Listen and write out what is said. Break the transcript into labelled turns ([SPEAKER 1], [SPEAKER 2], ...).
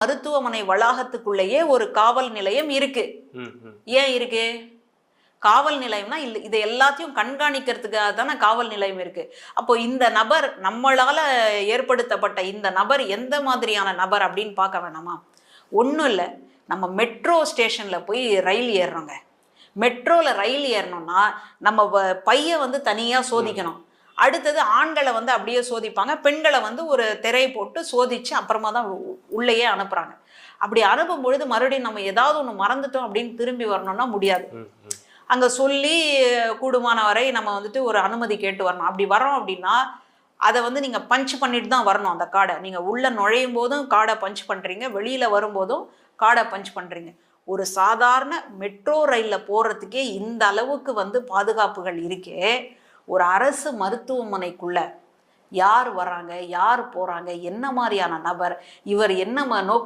[SPEAKER 1] மருத்துவமனை வளாகத்துக்குள்ளேயே ஒரு காவல் நிலையம் இருக்கு. ஏன் இருக்கு? காவல் நிலையம்னா இல்ல இதை எல்லாத்தையும் கண்காணிக்கிறதுக்காக தானே காவல் நிலையம் இருக்கு. அப்போ இந்த நபர் நம்மளால ஏற்படுத்தப்பட்ட இந்த நபர் எந்த மாதிரியான நபர் அப்படின்னு பார்க்க வேணாமா? ஒன்றும் இல்லை. நம்ம மெட்ரோ ஸ்டேஷன்ல போய் ரயில் ஏறுறோங்க மெட்ரோல ரயில் ஏறணும்னா நம்ம பைய வந்து தனியா சோதிக்கணும். அடுத்தது ஆண்களை வந்து அப்படியே சோதிப்பாங்க. பெண்களை வந்து ஒரு திரை போட்டு சோதிச்சு அப்புறமா தான் உள்ளேயே அனுப்புறாங்க. அப்படி அனுப்பும் பொழுது மறுபடியும் நம்ம ஏதாவது ஒன்று மறந்துட்டோம் அப்படின்னு திரும்பி வரணும்னா முடியாது. அங்கே சொல்லி கூடுமான வரை நம்ம வந்துட்டு ஒரு அனுமதி கேட்டு வரணும். அப்படி வரோம் அப்படின்னா அதை வந்து நீங்கள் பஞ்ச் பண்ணிட்டு தான் வரணும் அந்த கார்டை நீங்கள் உள்ளே நுழையும் போதும் கார்டை பஞ்ச் பண்ணுறீங்க வெளியில் வரும்போதும் கார்டை பஞ்ச் பண்ணுறீங்க ஒரு சாதாரண மெட்ரோ ரயிலில் போகிறதுக்கே இந்த அளவுக்கு வந்து பாதுகாப்புகள் இருக்கே ஒரு அரசு மருத்துவமனைக்குள்ள யார் வராங்க யார் போகிறாங்க என்ன மாதிரியான நபர் இவர் என்ன நோக்க